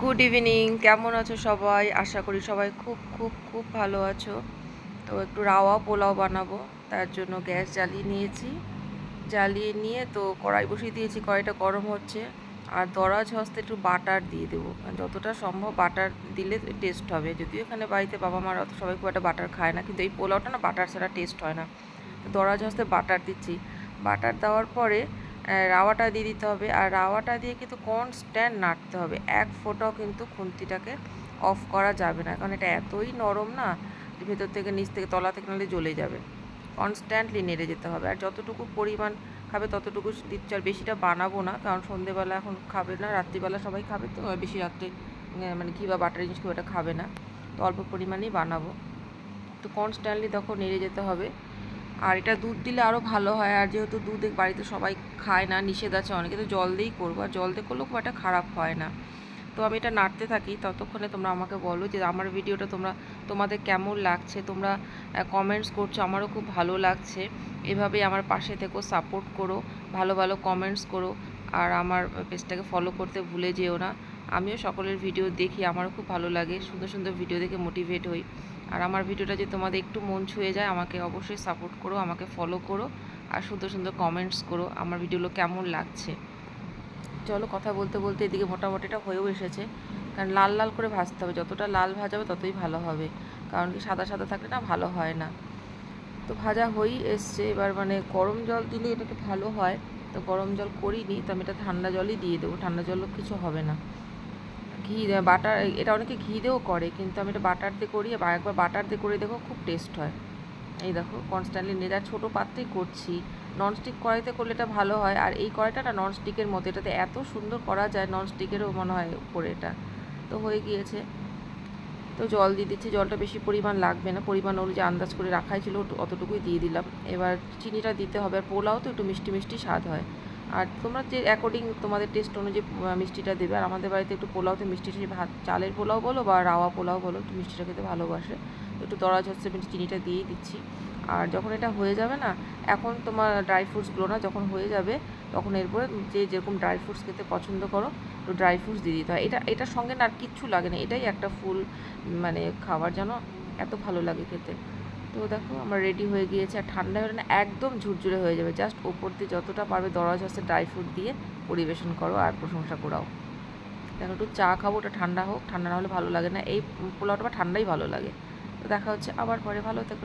Good evening কেমন আছো সবাই? আশা করি সবাই খুব খুব খুব ভালো আছো। তো একটু রাওয়া পোলাও বানাবো, তার জন্য গ্যাস জ্বালিয়ে নিয়েছি। জ্বালিয়ে নিয়ে তো কড়াই বসিয়ে দিয়েছি, কড়াইটা গরম হচ্ছে। আর দরাজ হস্তে একটু বাটার দিয়ে দেবো। কারণ যতটা সম্ভব বাটার দিলে টেস্ট হবে। যদিও এখানে বাড়িতে বাবা মারা অত সবাই খুব একটা বাটার খায় না, কিন্তু এই পোলাওটা না বাটার ছাড়া টেস্ট হয় না। দরাজ হস্তে বাটার দিচ্ছি। বাটার দেওয়ার পরে রাওয়াটা দিয়ে দিতে হবে। আর রাওয়াটা দিয়ে কিন্তু কনস্ট্যান্ট নাড়তে হবে। এক ফোঁটাও কিন্তু খুন্তিটাকে অফ করা যাবে না। কারণ এটা এতই নরম না যে ভেতর থেকে, নিচ থেকে, তলা থেকে নাহলে জ্বলে যাবে। কনস্ট্যান্টলি নেড়ে যেতে হবে। আর যতটুকু পরিমাণ খাবে, ততটুকু দিচ্ছি আর বেশিটা বানাবো না, কারণ সন্ধেবেলা এখন খাবে না, রাত্রিবেলা সবাই খাবে তো। বেশি রাত্রে মানে ঘি বা বাটার জিনিস খুব একটা খাবে না। তো অল্প পরিমাণেই বানাবো। তো কনস্ট্যান্টলি তখন নেড়ে যেতে হবে। আর এটা দুধ দিলে আরও ভালো হয়। আর যেহেতু দুধ বাড়িতে সবাই খায় না, নিষেধ আছে অনেকে, তো জল দিয়েই করব। আর জল দিয়ে করলেও খুব একটা খারাপ হয় না। তো আমি এটা নাড়তে থাকি। ততক্ষণে তোমরা আমাকে বলো যে আমার ভিডিওটা তোমরা, তোমাদের কেমন লাগছে? তোমরা কমেন্টস করছ, আমারও খুব ভালো লাগছে। এভাবেই আমার পাশে থেকো সাপোর্ট করো, ভালো ভালো কমেন্টস করো। আর আমার পেজটাকে ফলো করতে ভুলে যেও না। আমিও সকলের ভিডিও দেখি, আমারও খুব ভালো লাগে। সুন্দর সুন্দর ভিডিও দেখে মোটিভেট হই। আর আমার ভিডিওটা যদি তোমাদের একটু মন ছুঁয়ে যায়, আমাকে অবশ্যই সাপোর্ট করো, আমাকে ফলো করো আর সুন্দর সুন্দর কমেন্টস করো আমার ভিডিওগুলো কেমন লাগছে। চলো কথা বলতে বলতে এদিকে মোটামুটি এটা হয়েও এসেছে। কারণ লাল লাল করে ভাজতে হবে, যতটা লাল ভাজাবে ততই ভালো হবে। কারণ কি সাদা সাদা থাকলে না ভালো হয় না। তো ভাজা হয়েই এসছে। এবার মানে গরম জল দিলে এটাকে ভালো হয়। তো গরম জল করিনি, তো আমি এটা ঠান্ডা জলই দিয়ে দেবো। ঠান্ডা জলও কিছু হবে না। ঘি বাটার, এটা অনেকে ঘি দিয়েও করে, কিন্তু আমি এটা বাটার দিয়ে করি বা একবার বাটার দিয়ে করে দেখো খুব টেস্ট হয়। এই দেখো কনস্ট্যান্টলি নেড়ে আর ছোটো পাত্রেই করছি। ননস্টিক কড়াইতে করলে এটা ভালো হয়, আর এই কড়াইটা ননস্টিকের মতো, এটাতে এত সুন্দর করা যায় ননস্টিকেরও মনে হয় উপরে এটা। তো হয়ে গিয়েছে। তো জল দিয়ে দিচ্ছি, জলটা বেশি পরিমাণ লাগবে না, পরিমাণ অনুযায়ী আন্দাজ করে রাখাই ছিল, অতটুকুই দিয়ে দিলাম। এবার চিনিটা দিতে হবে, আর পোলাও তো একটু মিষ্টি মিষ্টি স্বাদ হয়। আর তোমরা যে অ্যাকর্ডিং তোমাদের টেস্ট অনুযায়ী মিষ্টিটা দেবে। আর আমাদের বাড়িতে একটু পোলাওতে মিষ্টি টিষ্টি, ভাত, চালের পোলাও বলো বা রাওয়া পোলাও বলো, একটু মিষ্টিটা খেতে ভালোবাসে। একটু হচ্ছে আমি চিনিটা দিয়েই দিচ্ছি। আর যখন এটা হয়ে যাবে না, এখন তোমার ড্রাই ফ্রুটসগুলো না যখন হয়ে যাবে, তখন এরপরে যে যেরকম ড্রাই ফ্রুটস খেতে পছন্দ করো তো ড্রাই ফ্রুটস দিয়ে দিতে হয়। এটা, এটার সঙ্গে না আর কিচ্ছু লাগে না। এটাই একটা ফুল মানে খাবার যেন এত ভালো লাগে খেতে। তো দেখো আমার রেডি হয়ে গিয়েছে আর ঠান্ডা হলে না একদম ঝুরঝুরে হয়ে যাবে। জাস্ট ওপর দিয়ে যতটা পারবে দরজ হচ্ছে ড্রাই ফ্রুট দিয়ে পরিবেশন করো আর প্রশংসা করাও দেখো একটু চা খাব, ওটা ঠান্ডা হোক, ঠান্ডা না হলে ভালো লাগে না। এই পোলাওটা ঠান্ডাই ভালো লাগে। তো দেখা হচ্ছে আবার পরে। ভালো থেকো।